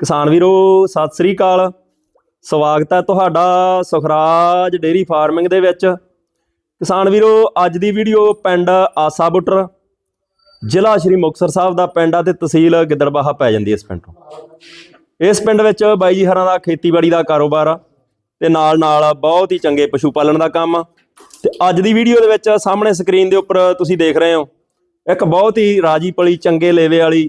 ਕਿਸਾਨ ਵੀਰੋ, ਸਤਿ ਸ੍ਰੀ ਅਕਾਲ। ਸਵਾਗਤ ਹੈ ਤੁਹਾਡਾ ਸੁਖਰਾਜ ਡੇਰੀ ਫਾਰਮਿੰਗ ਦੇ ਵਿੱਚ। ਕਿਸਾਨ ਵੀਰੋ, ਅੱਜ ਦੀ ਵੀਡੀਓ ਪਿੰਡ ਆਸਾ ਬੁੱਟਰ, ਜ਼ਿਲ੍ਹਾ ਸ਼੍ਰੀ ਮੁਕਤਸਰ ਸਾਹਿਬ ਦਾ ਪਿੰਡ ਆ ਤੇ ਤਹਿਸੀਲ ਗਿੱਦੜਬਾਹਾ ਪੈ ਜਾਂਦੀ ਇਸ ਪਿੰਡ ਤੋਂ। ਇਸ ਪਿੰਡ ਵਿੱਚ ਬਾਈ ਜੀ ਹਰਾਂ ਦਾ ਖੇਤੀਬਾੜੀ ਦਾ ਕਾਰੋਬਾਰ ਆ ਤੇ ਨਾਲ ਨਾਲ ਬਹੁਤ ਹੀ ਚੰਗੇ ਪਸ਼ੂ ਪਾਲਣ ਦਾ ਕੰਮ ਆ। ਤੇ ਅੱਜ ਦੀ ਵੀਡੀਓ ਦੇ ਵਿੱਚ ਸਾਹਮਣੇ ਸਕਰੀਨ ਦੇ ਉੱਪਰ ਤੁਸੀਂ ਦੇਖ ਰਹੇ ਹੋ, ਇੱਕ ਬਹੁਤ ਹੀ ਰਾਜੀ ਪਲੀ ਚੰਗੇ ਲੇਵੇ ਵਾਲੀ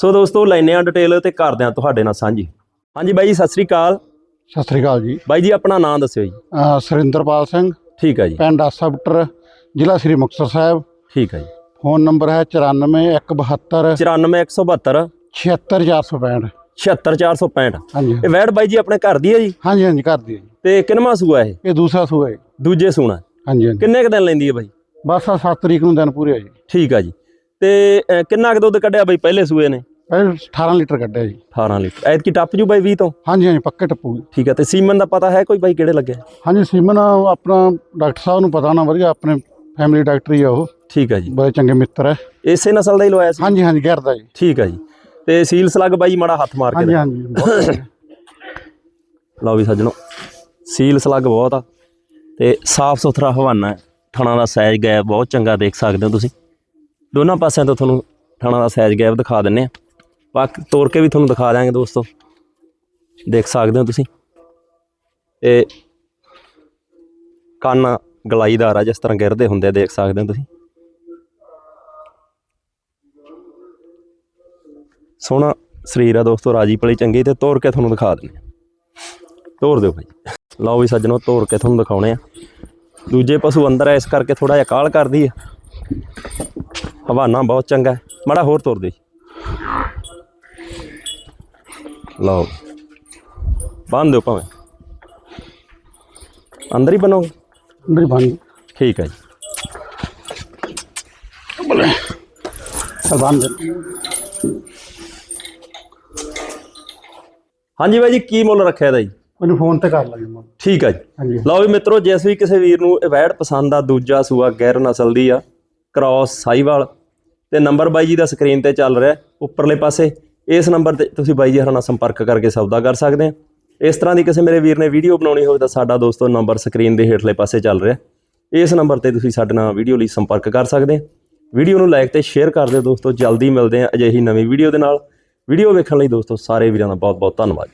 ਸੋ ਦੋਸਤੋ ਲੈਨੇ ਆ ਡਿਟੇਲ ਤੇ ਕਰਦੇ ਆ ਤੁਹਾਡੇ ਨਾਲ ਸਾਂਝੀ। ਹਾਂਜੀ ਬਾਈ ਜੀ ਸਤਿ ਸ੍ਰੀ ਅਕਾਲ। ਸਤਿ ਸ੍ਰੀ ਅਕਾਲ ਜੀ। ਬਾਈ ਜੀ ਆਪਣਾ ਨਾਮ ਦੱਸਿਓ ਜੀ। ਸੁਰਿੰਦਰਪਾਲ ਸਿੰਘ। ਠੀਕ ਹੈ ਜੀ। ਪਿੰਡ ਆਸਾਬਟਰ ਜ਼ਿਲ੍ਹਾ ਸ੍ਰੀ ਮੁਕਤਸਰ ਸਾਹਿਬ। ਠੀਕ ਹੈ ਜੀ। ਫੋਨ ਨੰਬਰ ਹੈ 94172 94172 76465 76465 ਹਾਂਜੀ। ਇਹ ਵੈੜ ਬਾਈ ਜੀ ਆਪਣੇ ਘਰ ਦੀ ਹੈ ਜੀ? ਹਾਂਜੀ ਹਾਂਜੀ ਕਰ ਦਿਓ ਜੀ। ਤੇ ਕਿੰਨਵਾਂ ਸੂਆ ਇਹ? ਇਹ ਦੂਸਰਾ ਸੂਆ ਹੈ। ਦੂਜੇ ਸੂਣਾ। ਹਾਂਜੀ ਹਾਂਜੀ। ਕਿੰਨੇ ਕ ਦਿਨ ਲੈਂਦੀ ਹੈ ਬਾਈ? ਬਸ ਆ 7 ਤਰੀਕ ਨੂੰ ਦਿਨ ਪੂਰੇ ਆ ਜੀ। ਠੀਕ ਆ ਜੀ। ਤੇ ਕਿੰਨਾ ਕੁ ਦੁੱਧ ਕੱਢਿਆ ਬਾਈ ਪਹਿਲੇ ਸੂਏ ਨੇ? ਪਹਿਲੇ 18 ਲੀਟਰ ਕੱਢਿਆ ਜੀ। 18 ਲੀਟਰ। ਐਤਕੀ ਟੱਪ ਜੂ ਬਾਈ 20 ਤੋਂ? ਹਾਂਜੀ ਹਾਂਜੀ ਪੱਕੇ ਟੱਪੂ ਜੀ। ਠੀਕ ਆ ਤੇ ਸੀਮਨ ਦਾ ਪਤਾ ਹੈ ਕੋਈ ਬਾਈ ਕਿਹੜੇ ਲੱਗਿਆ ਹਾਂਜੀ ਸੀਮਨ ਆਪਣਾ ਡਾਕਟਰ ਸਾਹਿਬ ਨੂੰ ਪਤਾ ਨਾ ਵਧੀਆ ਆਪਣੇ ਫੈਮਿਲੀ ਡਾਕਟਰ ਹੀ ਆ ਉਹ। ਠੀਕ ਆ ਜੀ। ਬੜੇ ਚੰਗੇ ਮਿੱਤਰ ਹੈ ਇਸੇ ਨਸਲ ਦਾ ਹੀ ਲਵਾਇਆ ਸੀ? ਹਾਂਜੀ ਹਾਂਜੀ ਗਿਰਦਾ ਜੀ। ਠੀਕ ਆ ਜੀ। ਤੇ ਸੀਲ ਸਲੱਗ ਬਾਈ ਮਾੜਾ ਹੱਥ ਮਾਰ ਕੇ ਹਾਂਜੀ ਦੇ। ਹਾਂਜੀ। ਲਓ ਵੀ ਸੱਜਣੋ ਸੀਲ ਸਲੱਗ ਬਹੁਤ ਆ ਤੇ ਸਾਫ਼ ਸੁਥਰਾ ਹਵਾਨਾ ਹੈ। ਥਣਾ ਦਾ ਸਾਈਜ਼ ਗੈਪ ਬਹੁਤ ਚੰਗਾ ਦੇਖ ਸਕਦੇ ਹੋ ਤੁਸੀਂ। ਦੋਨਾਂ ਪਾਸਿਆਂ ਤੋਂ ਤੁਹਾਨੂੰ ਥਣਾ ਦਾ ਸਾਈਜ਼ ਗੈਪ ਦਿਖਾ ਦਿੰਨੇ ਆ। ਬਾਕੀ ਤੋੜ ਕੇ ਵੀ ਤੁਹਾਨੂੰ ਦਿਖਾ ਦਿਆਂਗੇ ਦੋਸਤੋ। ਦੇਖ ਸਕਦੇ ਹੋ ਤੁਸੀਂ। ਇਹ ਕੰਨ ਗਲਾਈਦਾਰ ਆ ਜਿਸ ਤਰ੍ਹਾਂ ਗਿਰਦੇ ਹੁੰਦੇ ਆ, ਦੇਖ ਸਕਦੇ ਹੋ ਤੁਸੀਂ। ਸੋਹਣਾ ਸਰੀਰ ਆ ਦੋਸਤੋ, ਰਾਜੀ ਪਲੀ ਚੰਗੀ ਤੇ ਤੋੜ ਕੇ ਤੁਹਾਨੂੰ ਦਿਖਾ ਦਿੰਦੇ ਆ। ਤੋੜ ਦਿਓ ਭਾਈ। ਲਓ ਵੀ ਸੱਜਣੋ, ਤੋੜ ਕੇ ਤੁਹਾਨੂੰ ਦਿਖਾਉਣੇ ਆ। ਦੂਜੇ ਪਸ਼ੂ ਅੰਦਰ ਐ ਇਸ ਕਰਕੇ ਥੋੜਾ ਜਿਹਾ ਕਾਲ ਕਰਦੀ ਆ। ਹਵਾਨਾ ਬਹੁਤ ਚੰਗਾ ਹੈ। ਮਾੜਾ ਹੋਰ ਤੋੜ ਦੇ। ਲਓ। ਬੰਨ ਦਿਓ ਭਾਵੇਂ। ਅੰਦਰ ਹੀ ਬਣੋਗੇ ਅੰਦਰ ਹੀ ਬੰਦ ਠੀਕ ਹੈ ਜੀ। ਬੰਦ ਹਾਂਜੀ ਬਾਈ ਜੀ ਕੀ ਮੁੱਲ ਰੱਖਿਆ ਇਹਦਾ ਜੀ? ਮੈਨੂੰ ਫੋਨ ਤੇ ਕਰ ਲਾਂਗੇ ਮੈਂ ਠੀਕ ਹੈ ਜੀ। ਲਓ ਵੀ ਮਿੱਤਰੋ ਜਿਸ ਵੀ ਕਿਸੇ ਵੀਰ ਨੂੰ ਇਹ ਵੈੜ ਪਸੰਦ ਆ ਦੂਜਾ ਸੂਆ ਗੈਰ ਨਸਲ ਦੀ ਆ ਕ੍ਰਾਸ ਸਾਈਵਾਲ ਤੇ ਨੰਬਰ ਬਾਈ ਜੀ ਦਾ ਸਕਰੀਨ ਤੇ ਚੱਲ ਰਿਹਾ ਉੱਪਰਲੇ ਪਾਸੇ। ਇਸ ਨੰਬਰ ਤੇ ਤੁਸੀਂ ਬਾਈ ਜੀ ਹਰਾਂ ਨਾਲ ਸੰਪਰਕ ਕਰਕੇ ਸੌਦਾ ਕਰ ਸਕਦੇ ਆ। ਇਸ ਤਰ੍ਹਾਂ ਦੀ ਕਿਸੇ ਮੇਰੇ ਵੀਰ ਨੇ ਵੀਡੀਓ ਬਣਾਉਣੀ ਹੋਵੇ ਤਾਂ ਸਾਡਾ ਦੋਸਤੋ ਨੰਬਰ ਸਕਰੀਨ ਦੇ ਹੇਠਲੇ ਪਾਸੇ ਚੱਲ ਰਿਹਾ ਇਸ ਨੰਬਰ ਤੇ ਤੁਸੀਂ ਸਾਡੇ ਨਾਲ ਵੀਡੀਓ ਲਈ ਸੰਪਰਕ ਕਰ ਸਕਦੇ ਆ। ਵੀਡੀਓ ਨੂੰ ਲਾਈਕ ਤੇ ਸ਼ੇਅਰ ਕਰ ਦਿਓ ਦੋਸਤੋ। ਜਲਦੀ ਮਿਲਦੇ ਆ ਅਜਿਹੀ ਨਵੀਂ ਵੀਡੀਓ ਦੇ ਨਾਲ। ਵੀਡੀਓ ਵੇਖਣ ਲਈ ਦੋਸਤੋ ਸਾਰੇ ਵੀਰਾਂ ਦਾ ਬਹੁਤ ਬਹੁਤ ਧੰਨਵਾਦ।